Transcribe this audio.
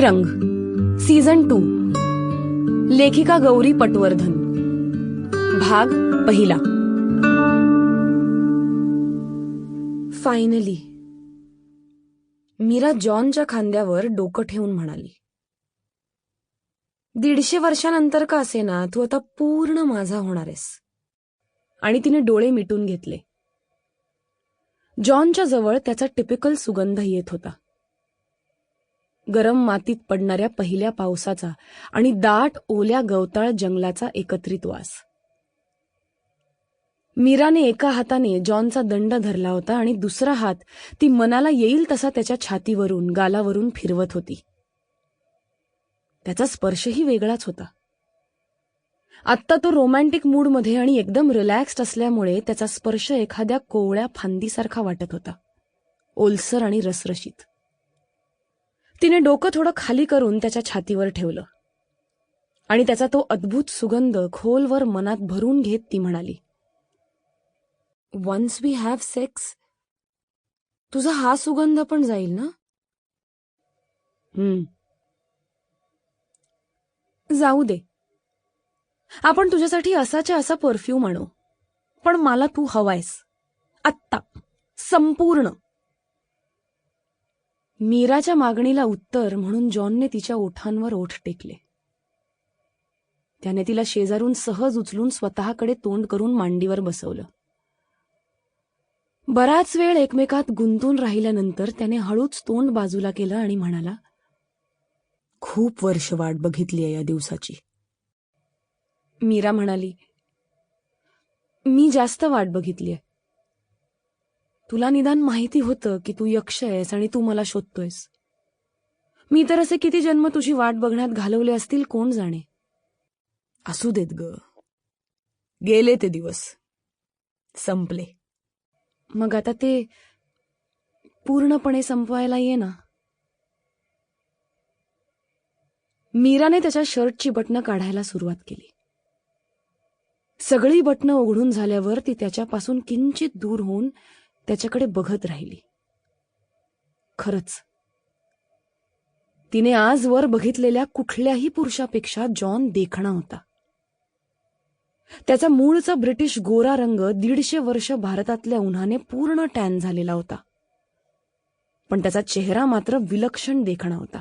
रंग. Season two लेखिका गौरी पटवर्धन. भाग पहिला. फायनली मीरा जॉनच्या खांद्यावर डोकं ठेवून म्हणाली दीडशे वर्षानंतर का असेना तू आता पूर्ण माझा होणार आहेस. आणि तिने डोळे मिटून घेतले. जॉनच्या जवळ त्याचा टिपिकल सुगंध येत होता. गरम मातीत पडणाऱ्या पहिल्या पावसाचा आणि दाट ओल्या गवताळ जंगलाचा एकत्रित वास. मीराने एका हाताने जॉनचा दंड धरला होता आणि दुसरा हात ती मनाला येईल तसा त्याच्या छातीवरून गालावरून फिरवत होती. त्याचा स्पर्शही वेगळाच होता. आत्ता तो रोमॅन्टिक मूडमध्ये आणि एकदम रिलॅक्स्ड असल्यामुळे त्याचा स्पर्श एखाद्या कोवळ्या फांदीसारखा वाटत होता. ओलसर आणि रसरशीत. तिने डोकं थोडं खाली करून त्याच्या छातीवर ठेवलं. आणि त्याचा तो अद्भुत सुगंध खोलवर मनात भरून घेत ती म्हणाली वन्स वी हॅव सेक्स तुझा हा सुगंध पण जाईल ना? हम्म. जाऊ दे. आपण तुझ्यासाठी असाच्या असा परफ्यूम आणू. पण मला तू हवायस. आत्ता. संपूर्ण. मीराच्या मागणीला उत्तर म्हणून जॉनने तिच्या ओठांवर ओठ टेकले. त्याने तिला शेजारून सहज उचलून स्वतःकडे तोंड करून मांडीवर बसवलं. बराच वेळ एकमेकात गुंतून राहिल्यानंतर त्याने हळूच तोंड बाजूला केलं आणि म्हणाला खूप वर्ष वाट बघितली आहे या दिवसाची. मीरा म्हणाली मी जास्त वाट बघितलीय तुला निदान माहिती होतं की तू यक्ष आहेस आणि तू मला शोधतोयस. मी तर असे किती जन्म तुझी वाट बघण्यात घालवले असतील कोण जाणे? असू देत ग. गेले ते दिवस. संपले. मग आता ते पूर्णपणे संपवायला ये ना. मीराने त्याच्या शर्टची बटणं काढायला सुरुवात केली. सगळी बटणं उघडून झाल्यावर ती त्याच्यापासून किंचित दूर होऊन त्याच्याकडे बघत राहिली. खरंच. तिने आजवर बघितलेल्या कुठल्याही पुरुषापेक्षा जॉन देखणा होता. त्याचा मूळचा ब्रिटिश गोरा रंग दीडशे वर्ष भारतातल्या उन्हाने पूर्ण टॅन झालेला होता. पण त्याचा चेहरा मात्र विलक्षण देखणा होता.